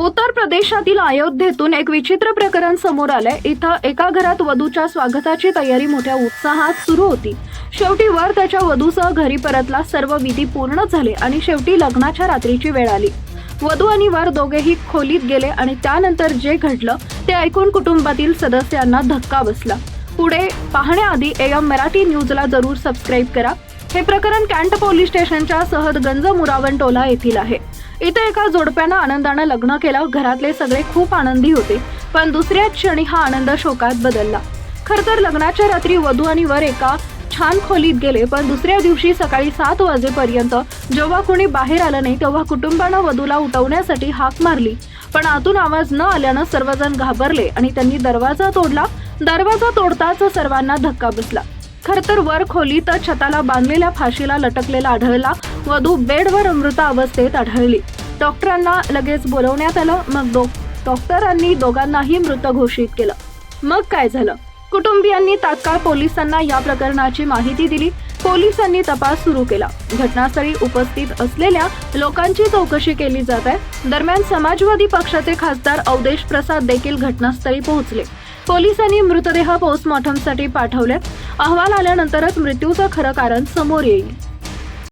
उत्तर प्रदेशातील अयोध्येतून एक विचित्र प्रकरण समोर आलंय. इथं एका घरात वधूच्या स्वागताची तयारी मोठ्या उत्साहात सुरू होती. शेवटी वर त्याच्या वधूसह घरी परतला सर्व विधी पूर्ण झाले आणि शेवटी लग्नाच्या रात्रीची वेळ आली. वधू आणि वर दोघेही खोलीत गेले आणि त्यानंतर जे घडलं ते ऐकून कुटुंबातील सदस्यांना धक्का बसला. पुढे पाहण्याआधी एम मराठी न्यूजला जरूर सबस्क्राईब करा. हे प्रकरण कॅन्ट पोलीस स्टेशनच्या सहदगंज मुरावन टोला येथील आहे. इथं एका जोडप्यानं आनंदानं लग्न केलं घरातले सगळे खूप आनंदी होते पण दुसऱ्या क्षणी हा आनंद शोकात बदलला. खर तर लग्नाच्या रात्री वधू आणि वर एका छान खोलीत गेले पण दुसऱ्या दिवशी सकाळी सात वाजेपर्यंत जेव्हा कोणी बाहेर आलं नाही तेव्हा कुटुंबानं वधूला उठवण्यासाठी हाक मारली. पण आतून आवाज न आल्यानं सर्वजण घाबरले आणि त्यांनी दरवाजा तोडला. दरवाजा तोडताच सर्वांना धक्का बसला. खर तर वर खोलीत छताला बांधलेल्या फाशीला लटकलेला आढळला. वधू बेडवर मृत अवस्थेत आढळली. डॉक्टरांना लगेच बोलवण्यात आलं. मग दो डॉक्टरांनी दोघांनाही मृत घोषित केलं. मग काय झालं? कुटुंबियांनी तात्काळ पोलिसांना या प्रकरणाची माहिती दिली. पोलिसांनी तपास सुरू केला. घटनास्थळी उपस्थित असलेल्या लोकांची चौकशी केली जात आहे. दरम्यान समाजवादी पक्षाचे खासदार अवदेश प्रसाद देखील घटनास्थळी पोहोचले. पोलिसांनी मृतदेह पोस्टमॉर्टमसाठी पाठवले. अहवाल आल्यानंतरच मृत्यूचं खरं कारण समोर येईल.